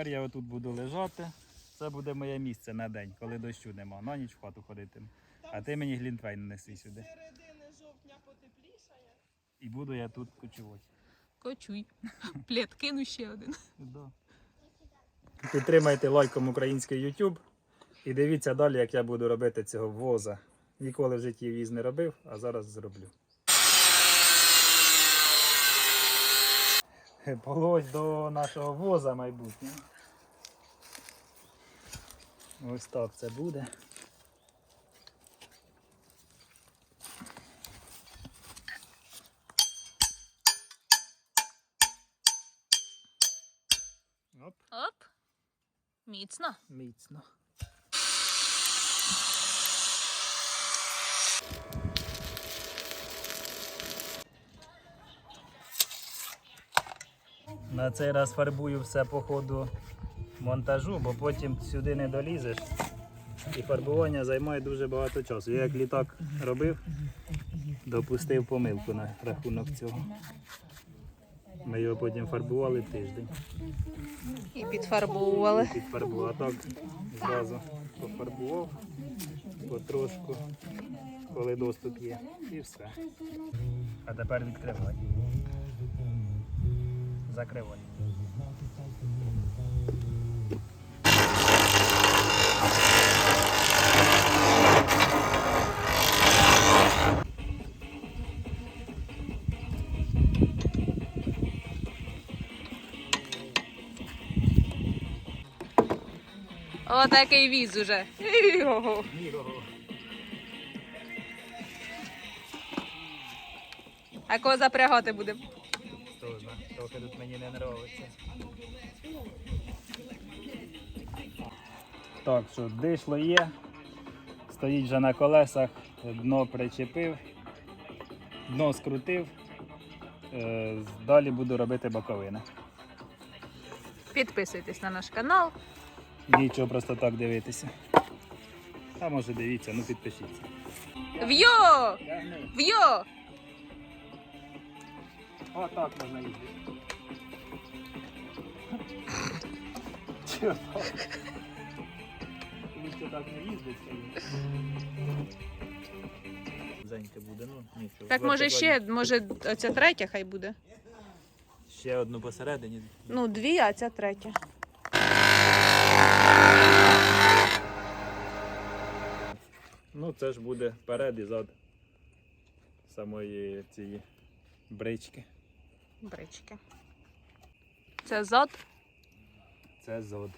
тепер я отут буду лежати. Це буде моє місце на день, коли дощу нема. На ніч в хату ходитиму. А ти мені глінтвейн неси сюди. середини жовтня потеплішає. І буду я тут кочувати. Кочуй. Плед, кину ще один. Да. Підтримайте лайком український YouTube і дивіться далі, як я буду робити цього воза. Ніколи в житті віз не робив, а зараз зроблю. Полось до нашого воза майбутнього. Ось так це буде. Оп, Оп. Міцно. міцно. На цей раз фарбую все по ходу монтажу, бо потім сюди не долізеш. І фарбування займає дуже багато часу. Я як літак робив, допустив помилку на рахунок цього. Ми його потім фарбували тиждень. І підфарбовували. Підфарбував. А так зразу пофарбував потрошку, коли доступ є. І все. А тепер відкривай. Закривай. Отакий віз уже. А кого запрягати будемо? Хто знає, трохи тут мені не подобається. Так, що дишло є. Стоїть вже на колесах, дно причепив, дно скрутив. Е, Далі буду робити боковини. Підписуйтесь на наш канал. Нічого просто так дивитися. А може дивіться, ну підпишіться. В'йо! В'йо! О, так можна їздити. Чого так? Лучше так не їздить. Зенька буде, ну нічого. Так може ще, може, оця третя хай буде. Ще одну посередині. Ну, дві, а ця третя. Ну це ж буде перед і зад самої цієї брички. Брички. Це зад. Це зод.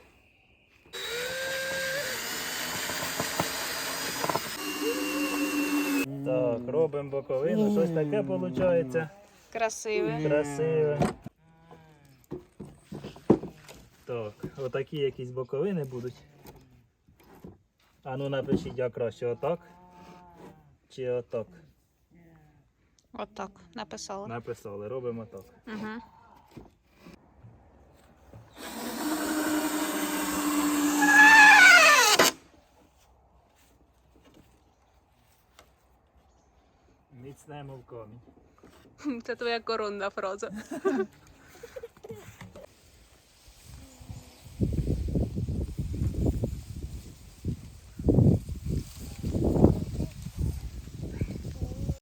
Так, робимо боковину, щось таке виходить. Красиве. Красиве. Так, отакі якісь боковини будуть. А ну напишіть, як краще отак. Чи отак. Отак написали. Написали, робимо так. Угу. Міцнемо в камінь. Це твоя коронна фраза.